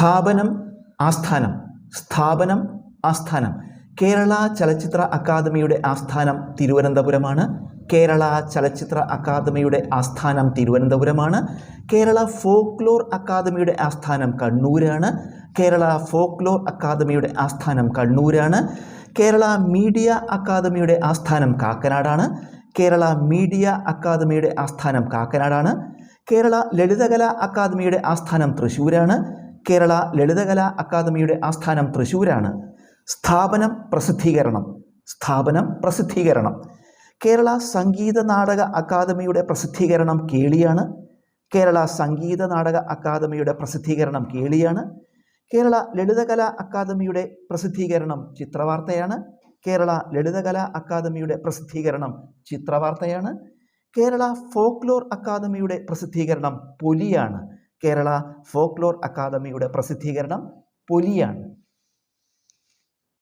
സ്ഥാപനം ആസ്ഥാനം. സ്ഥാപനം ആസ്ഥാനം. കേരള ചലച്ചിത്ര അക്കാദമിയുടെ ആസ്ഥാനം തിരുവനന്തപുരമാണ്. കേരള ചലച്ചിത്ര അക്കാദമിയുടെ ആസ്ഥാനം തിരുവനന്തപുരമാണ്. കേരള ഫോക്ലോർ അക്കാദമിയുടെ ആസ്ഥാനം കണ്ണൂരാണ്. കേരള ഫോക്ലോർ അക്കാദമിയുടെ ആസ്ഥാനം കണ്ണൂരാണ്. കേരള മീഡിയ അക്കാദമിയുടെ ആസ്ഥാനം കാക്കനാടാണ്. കേരള മീഡിയ അക്കാദമിയുടെ ആസ്ഥാനം കാക്കനാടാണ്. കേരള ലളിതകലാ അക്കാദമിയുടെ ആസ്ഥാനം തൃശ്ശൂരാണ്. കേരള ലളിതകലാ അക്കാദമിയുടെ ആസ്ഥാനം തൃശ്ശൂരാണ് സ്ഥാപനം പ്രസിദ്ധീകരണം. സ്ഥാപനം പ്രസിദ്ധീകരണം. കേരള സംഗീത നാടക അക്കാദമിയുടെ പ്രസിദ്ധീകരണം കേളിയാണ്. കേരള സംഗീത നാടക അക്കാദമിയുടെ പ്രസിദ്ധീകരണം കേളിയാണ്. കേരള ലളിതകലാ അക്കാദമിയുടെ പ്രസിദ്ധീകരണം ചിത്രവാർത്തയാണ്. കേരള ലളിതകലാ അക്കാദമിയുടെ പ്രസിദ്ധീകരണം ചിത്രവാർത്തയാണ്. കേരള ഫോക്ലോർ അക്കാദമിയുടെ പ്രസിദ്ധീകരണം പൊലിയാണ്. കേരള ഫോക്ലോർ അക്കാദമിയുടെ പ്രസിദ്ധീകരണം പൊലിയാണ്.